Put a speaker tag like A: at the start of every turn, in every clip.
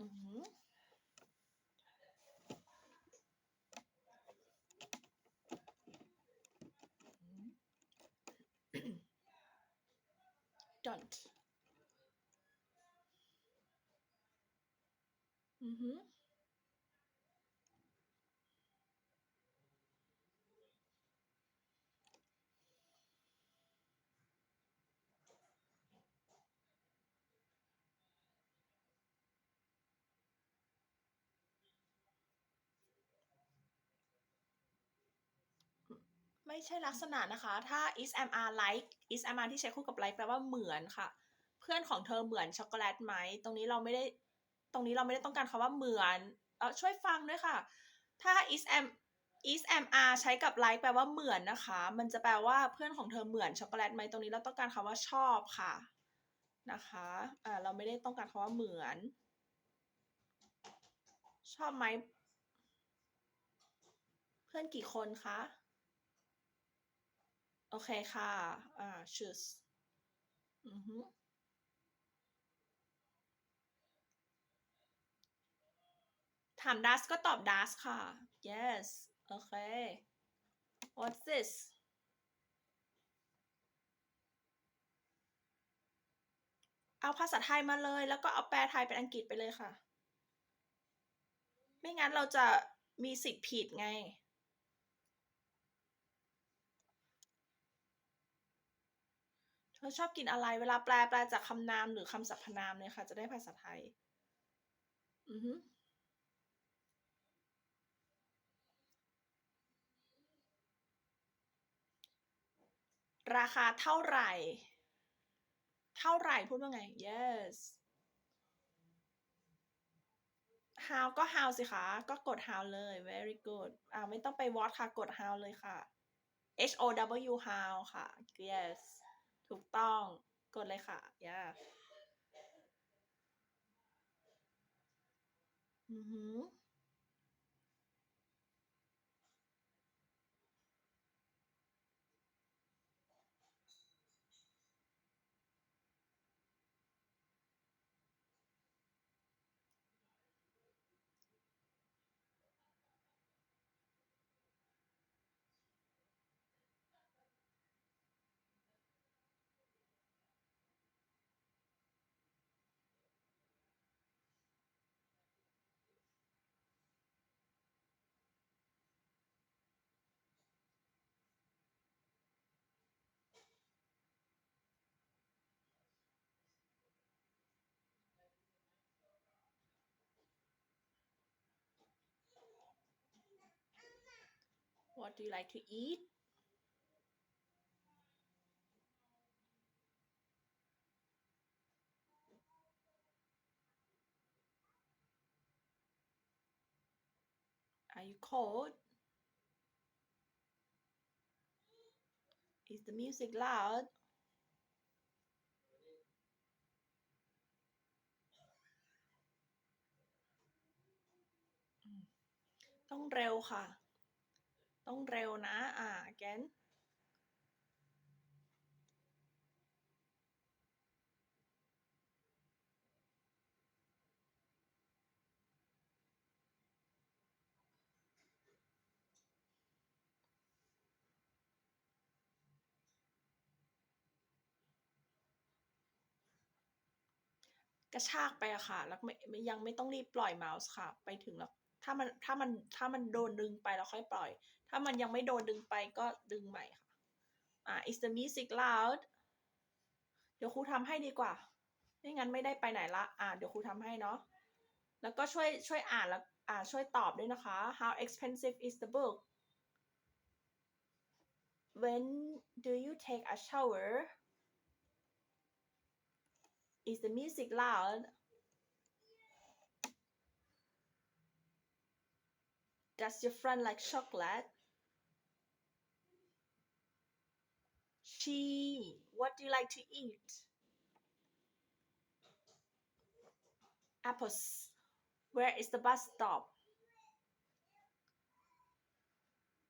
A: อือหือ don't อื ไม่ใช่ลักษณะนะคะ ถ้า is am are like is am are ที่ใช้คู่กับ like แปลว่าเหมือนค่ะ เพื่อนของเธอเหมือนช็อกโกแลตไหม ตรงนี้เราไม่ได้ ตรงนี้เราไม่ได้ต้องการคำว่าเหมือน เออช่วยฟังด้วยค่ะ ถ้า is am is am are ใช้กับ like แปลว่าเหมือนนะคะ มันจะแปลว่าเพื่อนของเธอเหมือนช็อกโกแลตไหม ตรงนี้เราต้องการคำว่าชอบค่ะ นะคะ อ่า เราไม่ได้ต้องการคำว่าเหมือน ชอบไหม เพื่อนกี่คนคะ โอเคค่ะ อ่า choose อือฮึถาม does ก็ตอบ does ค่ะ yes โอเค what's this เอาภาษาไทยมาเลย แล้วก็เอาแปลไทยเป็นอังกฤษไปเลยค่ะ ไม่งั้นเราจะมีสิทธิ์ผิดไง เธอชอบกินอะไร เวลาแปลแปลจากคำนามหรือคำสรรพนามเลยค่ะ จะได้ภาษาไทย อือฮึราคาเท่าไหร่ เท่าไหร่พูดว่าไง yes how ก็ how สิคะ ก็กด how เลย very good อ่าไม่ต้องไป what ค่ะ กด how เลยค่ะ h o w how ค่ะ yes ถูกต้องกดเลยค่ะ yeah อือหือ do you like to eat? Are you cold? Is the music loud? ต้องเร็วค่ะ ต้องเร็วนะ อ่า again กระชากไปอะค่ะ แล้วไม่ไม่ยังไม่ต้องรีบปล่อยเมาส์ค่ะ ไปถึงแล้ว ถ้ามันถ้ามันถ้ามันโดนดึงไปแล้วค่อยปล่อย ถ้ามันยังไม่โดนดึงไปก็ดึงใหม่ค่ะอ่า is the music loud เดี๋ยวครูทำให้ดีกว่า ไม่งั้นไม่ได้ไปไหนละ อ่า เดี๋ยวครูทำให้เนาะ แล้วก็ช่วยช่วยอ่านแล้วอ่าช่วยตอบด้วยนะคะ how expensive is the book when do you take a shower is the music loud does your friend like chocolate she what do you like to eat apples where is the bus stop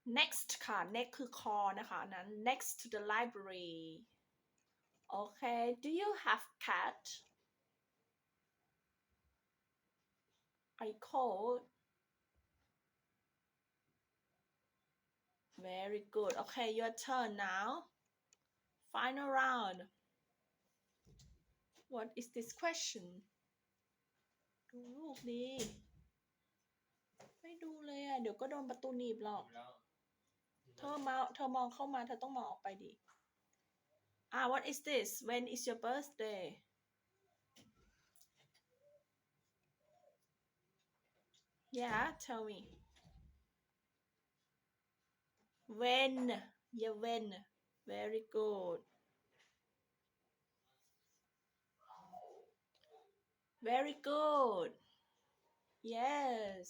A: next ค่ะ next คือ call นะคะนั้น next to the library okay do you have cat I cold very good okay your turn now final round what is this question ดูลูกดีไม่ดูเลยอะ เดี๋ยวก็โดนประตูหนีบหรอก เธอมา เธอมองเข้ามา เธอต้องมองออกไปดิอ่า what is this when is your birthday yeah tell me when yeah when very good very good yes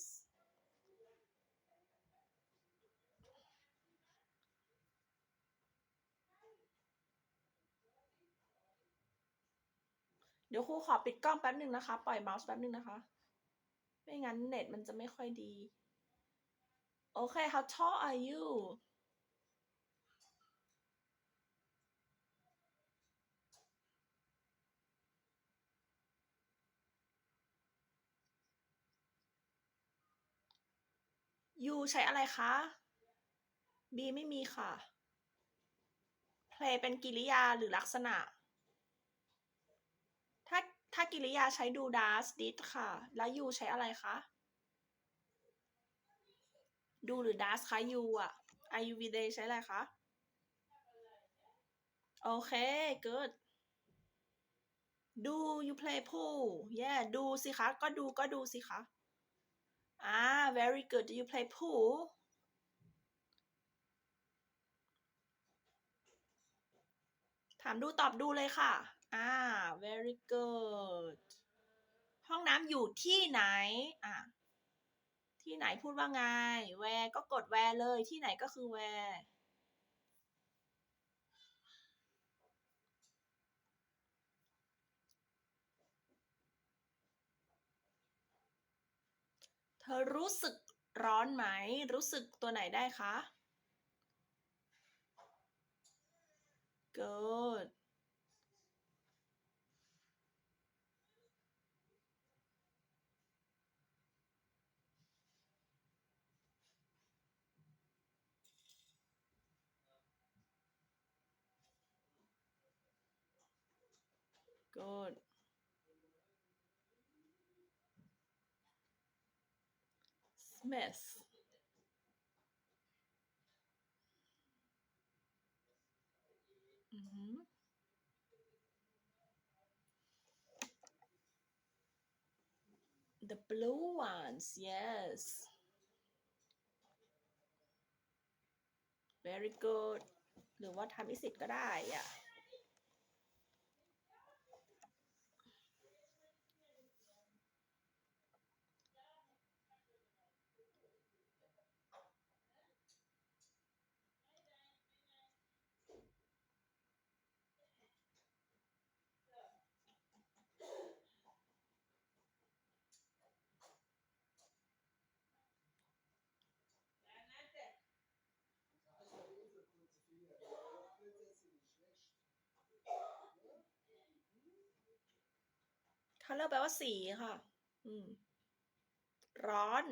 A: เดี๋ยวครูขอปิดกล้องแป๊บหนึ่งนะคะ ปล่อยเมาส์แป๊บหนึ่งนะคะ ไม่งั้นเน็ตมันจะไม่ค่อยดี โอเค how tall are you you ใช้อะไรคะ B ไม่มีค่ะ play เป็นกริยาหรือลักษณะ ถ้าถ้ากิริยาใช้ดู does did ค่ะ แล้ว you ใช้อะไรคะดูหรือ does คะ you อะ are you with they ใช้อะไรคะ โอเค good ดู you play pool yeah ดูสิคะ ก็ดูก็ดูสิคะ อ่า very good do you play pool ถามดูตอบดูเลยค่ะ อ่า very good ห้องน้ำอยู่ที่ไหน อะที่ไหนพูดว่าไง where ก็กด where เลย ที่ไหนก็คือ where ธอรู้สึกร้อนไหม รู้สึกตัวไหนได้คะ good good Smith Mhm. The blue ones, yes. Very good หรือว่าทำอิสิตก็ได้อะ color แปลว่าสีค่ะ อืม ร้อน